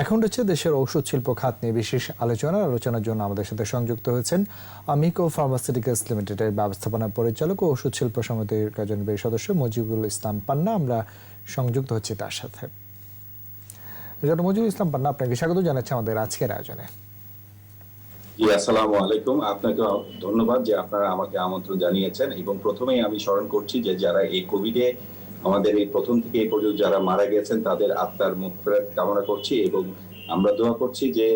এখন হচ্ছে দেশের ঔষধ শিল্প খাত নিয়ে বিশেষ আলোচনা। আলোচনার জন্য আমাদের সাথে সংযুক্ত হয়েছেন আমিকো ফার্মাসিউটিক্যালস লিমিটেডের ব্যবস্থাপনা পরিচালক ও ওষুধ শিল্প সমিতির কার্যনির্বাহী সদস্য মুজিবুল ইসলাম পান্না। আমরা সংযুক্ত হচ্ছি তার সাথে। মুজিবুল ইসলাম পান্না, আপনাকে স্বাগত জানাচ্ছি আমাদের আজকের আয়োজনে। আসসালামু আলাইকুম। আপনাকে ধন্যবাদ যে আপনারা আমাকে আমন্ত্রণ জানিয়েছেন এবং প্রথমেই আমি স্মরণ করছি যে যারা এই কোভিডে আমাদের এই প্রথম থেকে এই পর্যন্ত যারা মারা গেছেন, তাদের আত্মার মুক্তি কামনা করছি এবং আমরা দোয়া করছি যে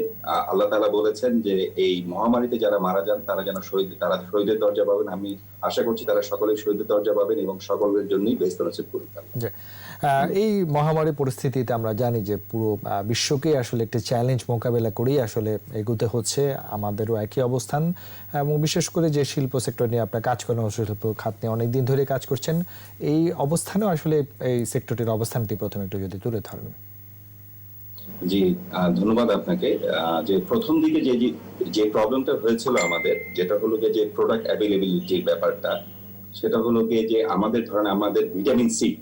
আল্লাহ তালা বলেছেন যে, এই মহামারীতে যারা মারা যান, তারা যেন শহীদ, তারা শহীদের দরজা পাবেন। আমি আশা করছি তারা সকলে শহীদের দরজা পাবেন এবং সকলের জন্যই বেস্ত নসিব এই মহামারী পরিস্থিতিতে আমরা জানি যে পুরো বিশ্বকে আসলে একটি চ্যালেঞ্জ মোকাবেলা করেই আসলে এগুতে হচ্ছে, আমাদেরও একই অবস্থান। এবং বিশেষ করে যে শিল্প সেক্টর নিয়ে আপনার কাজ করেন, শিল্প খাত নিয়ে অনেক দিন ধরে কাজ করছেন, এই অবস্থানেও আসলে এই সেক্টরটির অবস্থানটি প্রথমে একটু যদি তুলে ধরেন। জি ধন্যবাদ আপনাকে। যে প্রথম দিকে যে, যে- প্রবলেমটা হয়েছিল আমাদের, যেটা হলো যে প্রোডাক্ট অ্যাভেলেবিলিটির ব্যাপারটা, সেটা হলো যে আমাদের ধরেন আমাদের ভিটামিন সি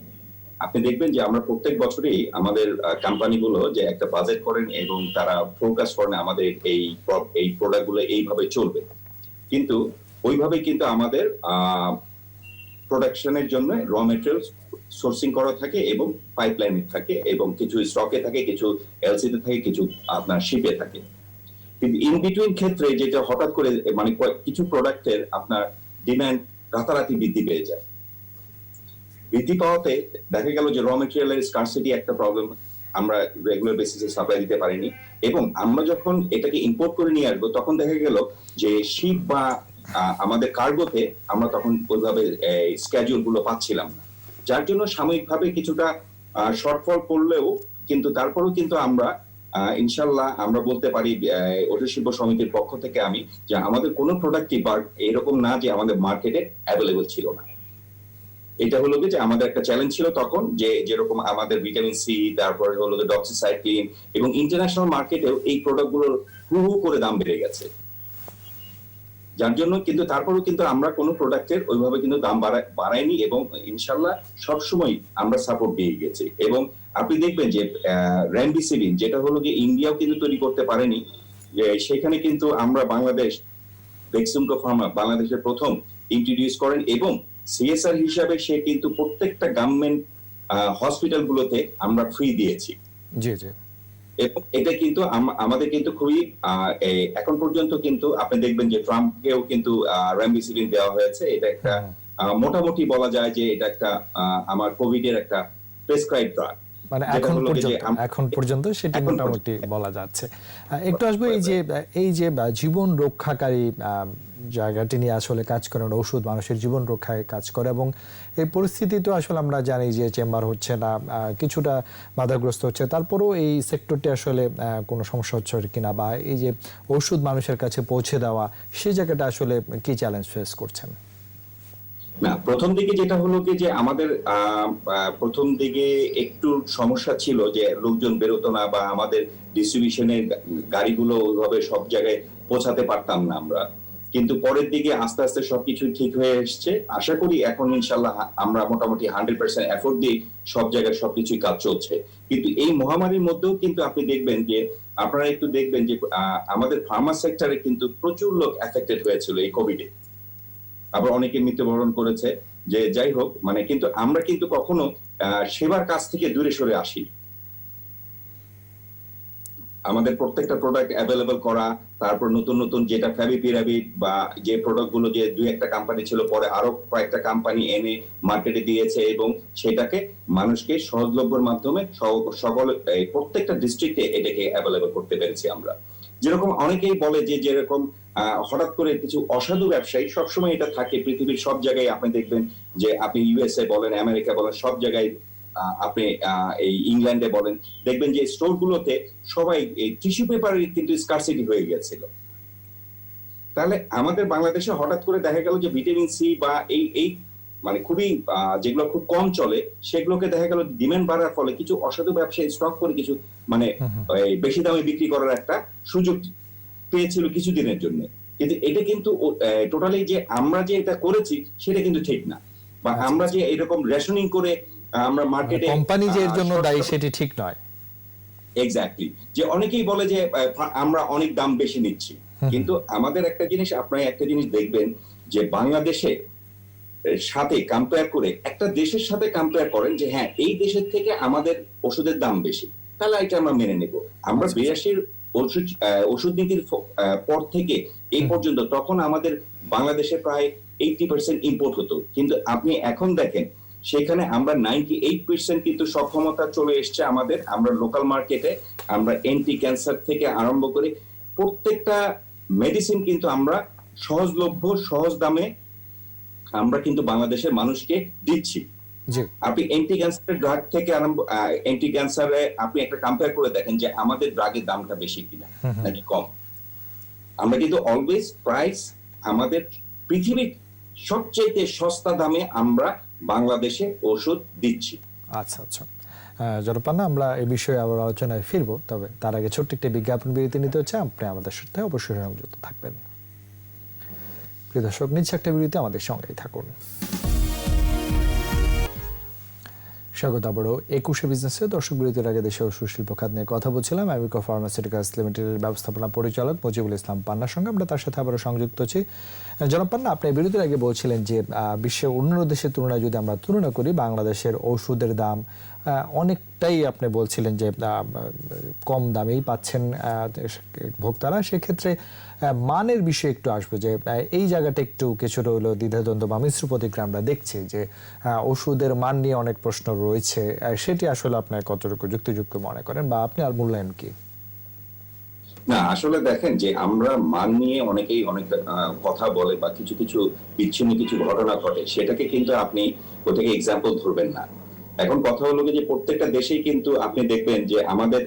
আপনি দেখবেন যে আমরা প্রত্যেক বছরই আমাদের কোম্পানিগুলো যে একটা বাজেট করেন এবং তারা ফোকাস করেন আমাদের এই এই প্রোডাক্টগুলো এইভাবে চলবে। কিন্তু ওইভাবে কিন্তু আমাদের প্রোডাকশনের জন্য র মেটেরিয়ালস সোর্সিং করা থাকে এবং পাইপলাইনে থাকে এবং কিছু স্টকে থাকে, কিছু এলসিতে থাকে, কিছু আপনার শিপে থাকে। কিন্তু ইন বিটুইন ক্ষেত্রে যেটা হঠাৎ করে মানে কিছু প্রোডাক্টের আপনার ডিমান্ড রাতারাতি বৃদ্ধি পেয়ে যায়। বৃদ্ধি পাওয়াতে দেখা গেল যে র মেটেরিয়ালের স্কার্সিটি একটা প্রবলেম আমরা রেগুলার বেসিসে সাপ্লাই দিতে পারিনি এবং আমরা যখন এটাকে ইম্পোর্ট করে নিয়ে আসব, তখন দেখা গেল যে শিপ বা আমাদের কার্গোতে আমরা তখন ওইভাবে স্ক্যাজুলগুলো পাচ্ছিলাম না। যার জন্য সাময়িকভাবে কিছুটা শর্টফল পড়লেও কিন্তু তারপরেও কিন্তু আমরা ইনশাল্লাহ আমরা বলতে পারি ওষুধ শিল্প সমিতির পক্ষ থেকে আমি যে আমাদের কোনো প্রোডাক্টই এরকম না যে আমাদের মার্কেটে অ্যাভেলেবল ছিল না। এটা হলো যে আমাদের একটা চ্যালেঞ্জ ছিল তখন যে যেরকম আমাদের ভিটামিন সি তারপরে হলো ডক্সিসাইক্লিন এবং ইন্টারন্যাশনাল মার্কেটেও এই প্রোডাক্টগুলোর হু হু করে দাম বেড়ে গেছে। যার জন্য কিন্তু তারপরেও কিন্তু আমরা কোনো প্রোডাক্টের ওইভাবে কিন্তু দাম বাড়াইনি এবং ইনশাল্লাহ সবসময় আমরা সাপোর্ট দিয়ে গেছি। এবং আপনি দেখবেন যে র্যামবিসিলিন যেটা হলো যে ইন্ডিয়াও কিন্তু তৈরি করতে পারেনি, যে সেখানে কিন্তু আমরা বাংলাদেশ বেক্সুমকো ফার্মা বাংলাদেশের প্রথম ইন্ট্রোডিউস করেন এবং সিএসআর হিসাবে সে কিন্তু প্রত্যেকটা গভর্নমেন্ট হসপিটাল গুলোতে আমরা ফ্রি দিয়েছি। জি জি। এবং এটা কিন্তু আমাদের কিন্তু খুবই এখন পর্যন্ত কিন্তু আপনি দেখবেন যে ট্রাম্পকেও কিন্তু র্যামবিসিলিন দেওয়া হয়েছে। এটা একটা মোটামুটি বলা যায় যে এটা একটা আমার কোভিড এর একটা প্রেসক্রাইব ড্রাগ মানে এখন পর্যন্ত এখন পর্যন্ত সেটি মোটামুটি বলা যাচ্ছে। একটু আসব এই যে এই যে জীবন রক্ষাকারী জায়গাটি নিয়ে আসলে কাজ করেন, ওষুধ মানুষের জীবন রক্ষায় কাজ করে এবং এই পরিস্থিতি তো আসলে আমরা জানি যে চেম্বার হচ্ছে না কিছুটা বাধাগ্রস্ত হচ্ছে। তারপরেও এই সেক্টরটি আসলে কোনো সমস্যা হচ্ছে কিনা বা এই যে ওষুধ মানুষের কাছে পৌঁছে দেওয়া সেই জায়গাটা আসলে কি চ্যালেঞ্জ ফেস করছেন? প্রথম দিকে যেটা হলো কি যে আমাদের প্রথম দিকে একটু সমস্যা ছিল যে লোকজন বেরোতো না বা আমাদের ডিস্ট্রিবিউশনের গাড়িগুলো ওইভাবে সব জায়গায় পৌঁছাতে পারতাম না আমরা। কিন্তু পরের দিকে আস্তে আস্তে সবকিছু ঠিক হয়ে এসছে। আশা করি এখন ইনশাল্লাহ আমরা মোটামুটি হান্ড্রেড পার্সেন্ট এফোর্ট দিয়ে সব জায়গায় সবকিছুই কাজ চলছে। কিন্তু এই মহামারীর মধ্যেও কিন্তু আপনি দেখবেন যে, আপনারা একটু দেখবেন যে আমাদের ফার্মা সেক্টরে কিন্তু প্রচুর লোক এফেক্টেড হয়েছিল এই কোভিডে আবার অনেকে মৃত্যুবরণ করেছে। যে, যাই হোক মানে কিন্তু আমরা কিন্তু কখনো সেবার কাছ থেকে দূরে সরে আসি আমাদের প্রত্যেকটা প্রোডাক্ট অ্যাভেলেবল করা, তারপর নতুন নতুন যেটা ফ্যাবিপিরাবিট বা যে প্রোডাক্টগুলো যে দুই একটা কোম্পানি ছিল, পরে আরও কয়েকটা কোম্পানি এনে মার্কেটে দিয়েছে এবং সেটাকে মানুষকে সহজলভ্যের মাধ্যমে সকল প্রত্যেকটা ডিস্ট্রিক্টে এটাকে অ্যাভেলেবল করতে পেরেছি আমরা। যেরকম অনেকেই বলে যে যেরকম হঠাৎ করে কিছু অসাধু ব্যবসায়ী, সবসময় এটা থাকে পৃথিবীর সব জায়গায় আপনি দেখবেন যে আপনি ইউএসএ বলেন আমেরিকা বলেন, সব জায়গায় আপনি এই ইংল্যান্ডে বলেন দেখবেন যে স্টোর গুলোতে সবাই এই টিস্যু পেপারের কিন্তু স্কারসিটি হয়ে গেছিল তাহলে আমাদের বাংলাদেশে হঠাৎ করে দেখা গেল যে ভিটামিন সি বা এই এই মানে খুবই যেগুলো খুব কম চলে সেগুলোকে দেখা গেল ডিমান্ড বাড়ার ফলে কিছু অসাধু ব্যবসায়ী স্টক করে কিছু মানে বেশি দামে বিক্রি করার একটা সুযোগ পেয়েছিল কিছুদিনের জন্য। কিন্তু এটা কিন্তু টোটালি যে আমরা যে এটা করেছি সেটা কিন্তু ঠিক না। বা আচ্ছা, আমরা যে এরকম রেশনিং করে আমরা মার্কেটে কোম্পানি যে এর জন্য দায়ী সেটি ঠিক নয়। এক্স্যাক্টলি যে অনেকেই বলে যে আমরা অনেক দাম বেশি নিচ্ছি। কিন্তু আমাদের একটা জিনিস আপনারা একটা জিনিস দেখবেন যে বাংলাদেশে সাথে কম্পেয়ার করে একটা দেশের সাথে কম্পেয়ার করেন যে হ্যাঁ এই দেশের থেকে আমাদের ওষুধের দাম বেশি। তাহলে এটা আমরা মেনে নেব। আমরা বিরাশির ওষুধ ওষুধ নীতির পর থেকে এই পর্যন্ত তখন আমাদের বাংলাদেশে প্রায় এইটি পার্সেন্ট ইম্পোর্ট হতো। কিন্তু আপনি এখন দেখেন সেখানে আমরা নাইনটি এইট পার্সেন্ট কিন্তু সক্ষমতা চলে এসছে আমাদের। আমরা লোকাল মার্কেটে আমরা এন্টি ক্যান্সার থেকে আরম্ভ করে প্রত্যেকটা মেডিসিন কিন্তু আমরা সহজলভ্য সহজ দামে আমরা কিন্তু বাংলাদেশের মানুষকে দিচ্ছি। আপনি এন্টি ক্যান্সার ড্রাগ থেকে আরম্ভ এন্টি ক্যান্সারে আপনি একটা কম্পেয়ার করে দেখেন যে আমাদের ড্রাগের দামটা বেশি কিনা নাকি কম। আমরা কিন্তু অলওয়েজ প্রাইস আমাদের পৃথিবীর সবচেয়ে সস্তা দামে আমরা বাংলাদেশে ওষুধ দিচ্ছি। আচ্ছা আচ্ছা। জনপান্না আমরা এই বিষয়ে আবার আলোচনায় ফিরব, তবে তার আগে ছোট্ট একটি বিজ্ঞাপন বিরতি নিতে হচ্ছে। আপনি আমাদের সাথে অবশ্যই সংযুক্ত থাকবেন। প্রিয় দর্শক নিচ্ছে একটা বিরতি আমাদের সঙ্গেই থাকুন। স্বাগত আবারও একুশে বিজনেসে দর্শক বিরতির আগে দেশে ওষুধ শিল্প খাত নিয়ে কথা বলছিলাম অ্যামিকো ফার্মাসিউটিক্যালস লিমিটেডের ব্যবস্থাপনা পরিচালক মজিবুল ইসলাম পান্নার সঙ্গে। আমরা তার সাথে আবারও সংযুক্ত আছি। জনাব পান্না, আপনি বিরতির আগে বলছিলেন যে বিশ্বের অন্যান্য দেশের তুলনায় যদি আমরা তুলনা করি, বাংলাদেশের ওষুধের দাম অনেকটাই আপনি বলছিলেন যে কম দামেই পাচ্ছেন ভোক্তারা, সেক্ষেত্রে মানের বিষয়ে একটু আসব যে এই জায়গাটা একটু কিছুটা হলো দ্বিধাদ্বন্দ্ব বা মিশ্র প্রতিক্রিয়া আমরা দেখছি যে ওষুধের মান নিয়ে অনেক প্রশ্ন রয়েছে সেটি আসলে আপনার কতটুকু যুক্তিযুক্ত মনে করেন বা আপনি আর মূল্যায়ন কি? না, আসলে দেখেন যে, আমরা মান নিয়ে অনেকেই অনেক কথা বলে বা কিছু কিছু বিচ্ছিন্ন কিছু ঘটনা ঘটে, সেটাকে কিন্তু আপনি কোথেকে এক্সাম্পল ধরবেন না। এখন কথা হলো যে প্রত্যেকটা দেশেই কিন্তু আপনি দেখবেন যে আমাদের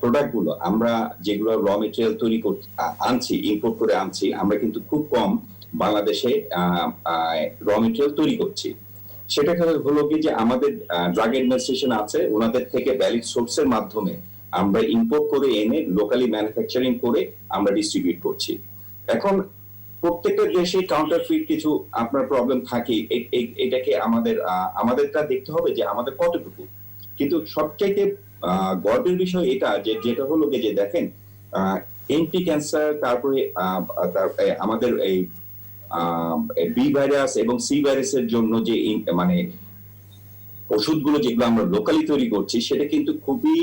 প্রোডাক্টগুলো আমরা যেগুলো র মেটেরিয়াল তৈরি করতে আনছি ইম্পোর্ট করে আনছি, আমরা কিন্তু খুব কম বাংলাদেশে র মেটেরিয়াল তৈরি করছি। সেটা হলো কি যে আমাদের ড্রাগ অ্যাডমিনিস্ট্রেশন আছে, ওনাদের থেকে ভ্যালিড সোর্সের মাধ্যমে আমরা ইম্পোর্ট করে এনে লোকালি ম্যানুফ্যাকচারিং করে আমরা ডিস্ট্রিবিউট করছি। এখন প্রত্যেকটা দেশে কাউন্টারফিট কিছু আপনার প্রবলেম থাকে এটাকে আমাদের আমাদেরটা দেখতে হবে যে আমাদের কতটুকু। কিন্তু সবচাইতে গর্বের বিষয় এটা যে, যেটা হলো যে দেখেন এন্টি ক্যান্সার তারপরে আমাদের এই বি ভাইরাস এবং সি ভাইরাসের জন্য যে মানে ওষুধগুলো যেগুলো আমরা লোকালি তৈরি করছি, সেটা কিন্তু খুবই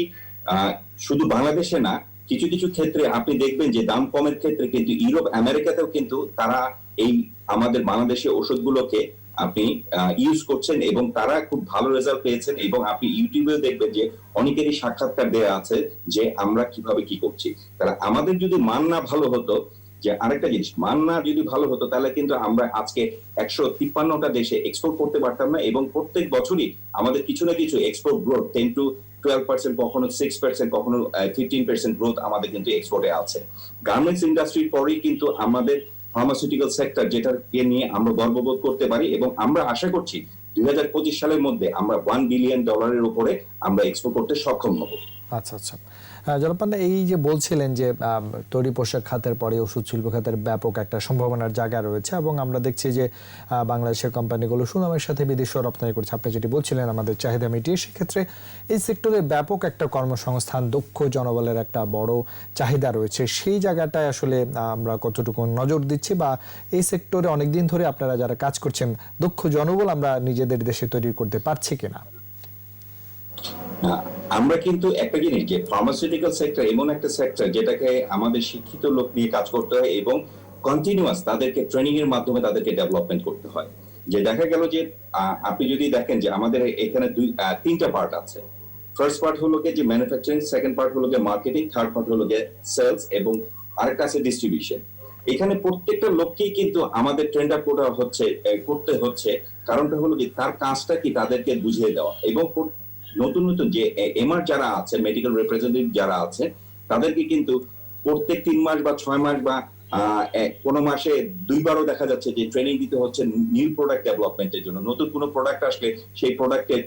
শুধু বাংলাদেশে না কিছু কিছু ক্ষেত্রে আপনি দেখবেন যে দাম কমের ক্ষেত্রে কিন্তু ইউরোপ, আমেরিকাতেও কিন্তু তারা এই আমাদের বাংলাদেশে ওষুধগুলোকে আপনি ইউজ করছেন এবং তারা খুব ভালো রেজাল্ট পেয়েছেন এবং আপনি ইউটিউবেও দেখবেন যে অনেকেরই সাক্ষাৎকার দেওয়া আছে যে আমরা কীভাবে কি করছি। তাহলে আমাদের যদি মান না ভালো হতো, যে আরেকটা জিনিস, মান না যদি ভালো হতো, তাহলে কিন্তু আমরা আজকে একশো তিপ্পান্নটা দেশে এক্সপোর্ট করতে পারতাম না এবং প্রত্যেক বছরই আমাদের কিছু না কিছু export growth ten to twelve percent কখনো সিক্স পার্সেন্ট কখনো ফিফটিন পার্সেন্ট গ্রোথ আমাদের কিন্তু এক্সপোর্টে আছে। গার্মেন্টস ইন্ডাস্ট্রির পরেই কিন্তু আমাদের ফার্মাসিউটিক্যাল সেক্টর যেটাকে নিয়ে আমরা গর্ববোধ করতে পারি এবং আমরা আশা করছি দু হাজার পঁচিশ সালের মধ্যে আমরা ওয়ান বিলিয়ন ডলারের উপরে আমরা এক্সপোর্ট করতে সক্ষম হব। আচ্ছা আচ্ছা। জলপান্না এই যে বলছিলেন যে তৈরি পোশাক খাতের পরে ওষুধ শিল্প খাতের ব্যাপক একটা সম্ভাবনার জায়গা রয়েছে এবং আমরা দেখছি যে বাংলাদেশের কোম্পানিগুলো সুনামের সাথে বিদেশে রপ্তানি করছে। আপনি যেটি বলছিলেন, আমাদের চাহিদা মিটিয়ে, সেক্ষেত্রে এই সেক্টরে ব্যাপক একটা কর্মসংস্থান, দক্ষ জনবলের একটা বড় চাহিদা রয়েছে। সেই জায়গাটায় আসলে আমরা কতটুকু নজর দিচ্ছি বা এই সেক্টরে অনেকদিন ধরে আপনারা যারা কাজ করছেন, দক্ষ জনবল আমরা নিজেদের দেশে তৈরি করতে পারছি কিনা? আমরা কিন্তু একটা জিনিস যে ফার্মাসিউটিক্যাল সেক্টর এমন একটা সেক্টর যেটাকে আমাদের শিক্ষিত লোক নিয়ে কাজ করতে হয় এবং কন্টিনিউয়াস তাদেরকে ট্রেনিং এর মাধ্যমে তাদেরকে ডেভেলপমেন্ট করতে হয়। যে দেখা গেল যে আপনি যদি দেখেন যে আমাদের এখানে দুই তিনটা পার্ট আছে। ফার্স্ট পার্ট হলো গিয়ে যে ম্যানুফ্যাকচারিং সেকেন্ড পার্ট হলো গিয়ে মার্কেটিং থার্ড পার্ট হলো গিয়ে সেলস এবং আরেকটা আছে ডিস্ট্রিবিউশন এখানে প্রত্যেকটা লোককেই কিন্তু আমাদের ট্রেন্ড আপ করা হচ্ছে করতে হচ্ছে। কারণটা হলো কি তার কাজটা কি তাদেরকে বুঝিয়ে দেওয়া। এবং নতুন নতুন যে এমআর যারা আছে মেডিকেল রিপ্রেজেন্টেটিভ যারা আছে, তাদেরকে কিন্তু প্রত্যেক তিন মাস বা ছয় মাস বা কোনো মাসে দুইবারও দেখা যাচ্ছে যে ট্রেনিং দিতে হচ্ছে নিউ প্রোডাক্ট ডেভেলপমেন্টের জন্য। নতুন কোনো প্রোডাক্ট আসলে সেই প্রোডাক্টের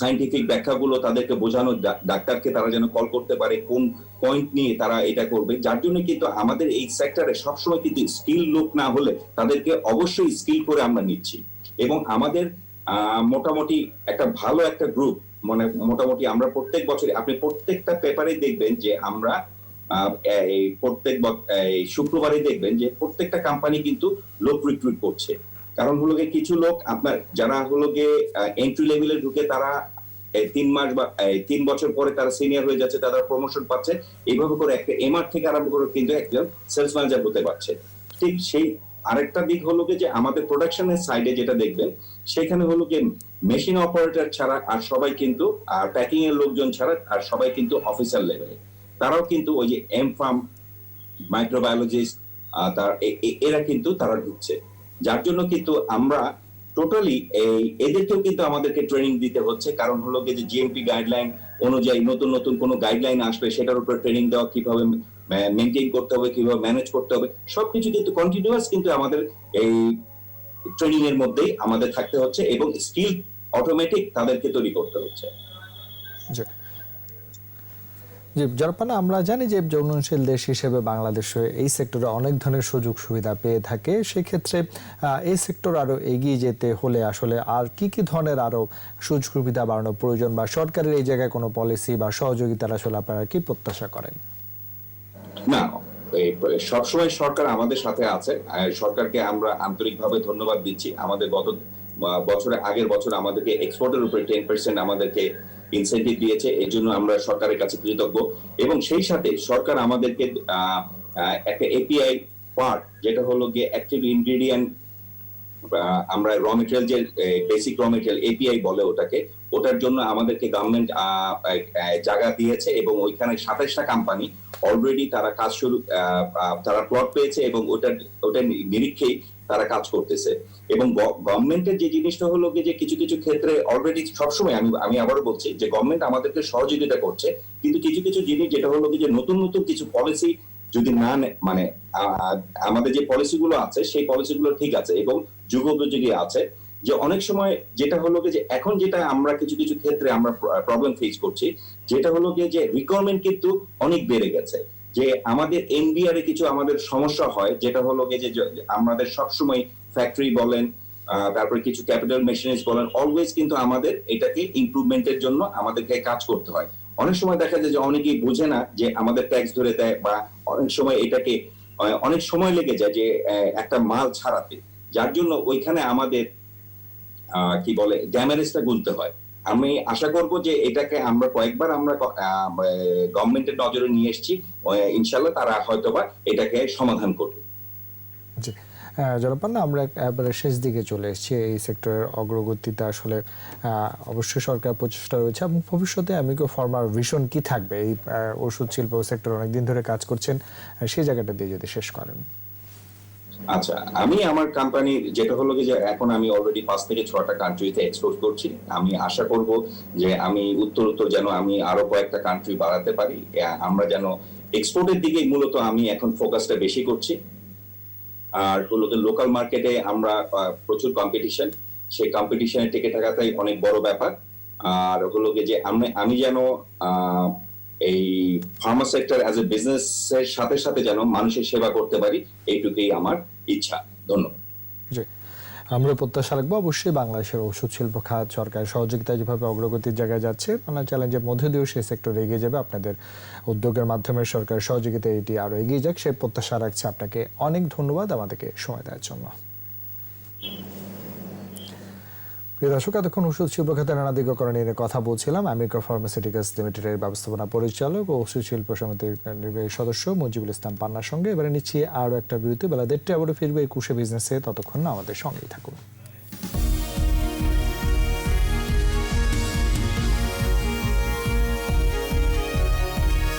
সাইন্টিফিক ব্যাখ্যাগুলো তাদেরকে বোঝানো ডাক্তারকে তারা যেন কল করতে পারে, কোন পয়েন্ট নিয়ে তারা এটা করবে। যার জন্য কিন্তু আমাদের এই সেক্টরে সবসময় কিন্তু স্কিল লোক না হলে তাদেরকে অবশ্যই স্কিল করে আমরা নিচ্ছি। এবং আমাদের মোটামুটি একটা ভালো একটা গ্রুপ মানে মোটামুটি আমরা প্রত্যেক বছর, আপনি প্রত্যেকটা পেপারে দেখবেন যে আমরা এই প্রত্যেক শুক্রবারে দেখবেন যে প্রত্যেকটা কোম্পানি কিন্তু লোক রিক্রুট করছে। কারণ হলো গিয়ে কিছু লোক আপনার, যারা হলো গিয়ে এন্ট্রি লেভেলে ঢুকে তারা তিন মাস বা তিন বছর পরে তারা সিনিয়র হয়ে যাচ্ছে, তারা প্রমোশন পাচ্ছে। এইভাবে করে একটা এমআর থেকে আরম্ভ করে কিন্তু একজন সেলস ম্যানেজার হতে পারছে। ঠিক সেই আরেকটা দিক হলো যে আমাদের প্রোডাকশনের সাইডে যেটা দেখবেন, সেখানে হলো গিয়ে মেশিন অপারেটর ছাড়া আর সবাই কিন্তু, আর প্যাকিং এর লোকজন ছাড়া আর সবাই কিন্তু অফিসার লেভেলে তারাও কিন্তু ওই যে এম ফার্ম মাইক্রোবায়োলজিস্ট তার এরা কিন্তু তারা ঢুকছে। যার জন্য কিন্তু আমরা টোটালি এই, এদেরকেও কিন্তু আমাদেরকে ট্রেনিং দিতে হচ্ছে। কারণ হলো যে জিএমপি গাইডলাইন অনুযায়ী নতুন নতুন কোনো গাইডলাইন আসবে সেটার উপর ট্রেনিং দেওয়া কীভাবে মেনটেন করতে হবে, কীভাবে ম্যানেজ করতে হবে, সবকিছু কিন্তু কন্টিনিউয়াস কিন্তু আমাদের এই ট্রেনিং এর মধ্যেই আমাদের থাকতে হচ্ছে এবং স্কিল অটোমেটিক তাদেরকে তৈরি করতে হচ্ছে। জি। জরপানা আমরা জানি যে দেশ হিসেবে বাংলাদেশে এই সেক্টরে অনেক ধরনের সুযোগ সুবিধা পেয়ে থাকে। সেক্ষেত্রে এই সেক্টর আরও এগিয়ে যেতে হলে আসলে আর কি কি ধরনের আরও সুযোগ সুবিধা বাড়ানো প্রয়োজন বা সরকারের এই জায়গায় কোনো পলিসি বা সহযোগিতার আসলে আপনারা কি প্রত্যাশা করেন? না সবসময় সরকার আমাদের সাথে আছে। সরকারকে আমরা আন্তরিকভাবে ধন্যবাদ দিচ্ছি। আমাদের গত বছরে আগের বছর আমাদেরকে এক্সপোর্টের উপরে টেন পার্সেন্ট আমাদেরকে ইনসেন্টিভ দিয়েছে। এর জন্য আমরা সরকারের কাছে কৃতজ্ঞ। এবং সেই সাথে সরকার আমাদেরকে একটা এপিআই পার্ট যেটা হলো গিয়ে অ্যাক্টিভ ইনগ্রেডিয়েন্ট আমরা র মেটেরিয়াল যে বেসিক র মেটেরিয়াল এপিআই বলে ওটাকে ওটার জন্য আমাদেরকে গভর্নমেন্ট জায়গা দিয়েছে এবং ওইখানে সাতাশটা কোম্পানি অলরেডি তারা কাজ শুরু তারা প্লট পেয়েছে এবং ওটার ওটার নিরীক্ষেই তারা কাজ করতেছে। এবং গভর্নমেন্টের যে জিনিসটা হলো যে কিছু কিছু ক্ষেত্রে অলরেডি সবসময় আমি আমি আবারও বলছি যে গভর্নমেন্ট আমাদেরকে সহযোগিতা করছে, কিন্তু কিছু কিছু জিনিস যেটা হলো যে নতুন নতুন কিছু পলিসি যদি নে- মানে আমাদের যে পলিসিগুলো আছে, সেই পলিসিগুলো ঠিক আছে এবং যুগোপযোগী আছে। যে অনেক সময় যেটা হলো যে এখন যেটা আমরা কিছু কিছু ক্ষেত্রে আমরা প্রবলেম ফেস করছি, যেটা হলো যে রিকোয়ারমেন্ট কিন্তু অনেক বেড়ে গেছে। যে আমাদের এনবিআর এ কিছু আমাদের সমস্যা হয়, যেটা হলো যে আমাদের সবসময় ফ্যাক্টরি বলেন তারপরে কিছু ক্যাপিটাল মেশিনারিজ বলেন অলওয়েজ কিন্তু আমাদের এটাকে ইমপ্রুভমেন্টের জন্য আমাদেরকে কাজ করতে হয়। অনেক সময় দেখা যায় যে অনেকেই বোঝে না যে আমাদের ট্যাক্স ধরে দেয় বা অনেক সময় এটাকে অনেক সময় লেগে যায় যে একটা মাল ছাড়াতে। যার জন্য ওইখানে আমাদের কি বলে ড্যামেজটা গুনতে হয়। আমি আশা করব যে এটাকে আমরা কয়েকবার আমরা গভর্নমেন্টের নজরে নিয়ে এসেছি ইনশাল্লাহ তারা হয়তোবা এটাকে সমাধান করবে। জি। জলপান্না আমরা এবারে শেষ দিকে চলে এসেছি। এই সেক্টরের অগ্রগতিতে আসলে অবশ্যই সরকার প্রচেষ্টা রয়েছে এবং ভবিষ্যতে আমিকো ফার্মার ভিশন কি থাকবে? এই ওষুধ শিল্প সেক্টর অনেকদিন ধরে কাজ করছেন সেই জায়গাটা দিয়ে যদি শেষ করেন। আচ্ছা আমি আমার কোম্পানি যেটা হলো কি যে এখন আমি অলরেডি পাঁচ থেকে ছটা কান্ট্রিতে এক্সপোর্ট করছি। আমি আশা করব যে আমি উত্তর উত্তর যেন আমি আরও কয়েকটা কান্ট্রি বাড়াতে পারি। আমরা যেন এক্সপোর্টের দিকে মূলত আমি এখন ফোকাসটা বেশি করছি। আর হলো লোকাল মার্কেটে আমরা প্রচুর কম্পিটিশন সেই কম্পিটিশনে টিকে থাকাটাই অনেক বড় ব্যাপার। আর হলো যে আমি আমি যেন এই pharma sector as a business এর সাথে সাথে যেন মানুষের সেবা করতে পারি, এইটুকুই আমার ইচ্ছা, ধন্যবাদ। আমরা প্রত্যাশা রাখব অবশ্যই বাংলাদেশের ওষুধ শিল্প খাত সরকার সহযোগিতা যেভাবে অগ্রগতির জায়গায় যাচ্ছে নানা চ্যালেঞ্জের মধ্যে দিয়েও সেই সেক্টর এগিয়ে যাবে। আপনাদের উদ্যোগের মাধ্যমে সরকার সহযোগিতা এটি আরও এগিয়ে যাক সেই প্রত্যাশা রাখছে আপনাকে। অনেক ধন্যবাদ আমাদেরকে সময় দেওয়ার জন্য। প্রিয় দর্শক, এতক্ষণ ওষুধ শিল্প খাতে নানা দিগকরণ নিয়ে কথা বলছিলাম। আমেরিকা ফার্মাসিউটিক্যালস লিমিটেডের ব্যবস্থাপনা পরিচালক ও ওষুধ শিল্প সমিতির নির্বাহী সদস্য মুজিবুল ইসলাম পান্নার সঙ্গে। এবারে নিচ্ছি আরও একটা বিরতি। বেলা দেড়টা আবারও ফিরবে একুশে বিজনেসে ততক্ষণ আমাদের সঙ্গেই থাকুন।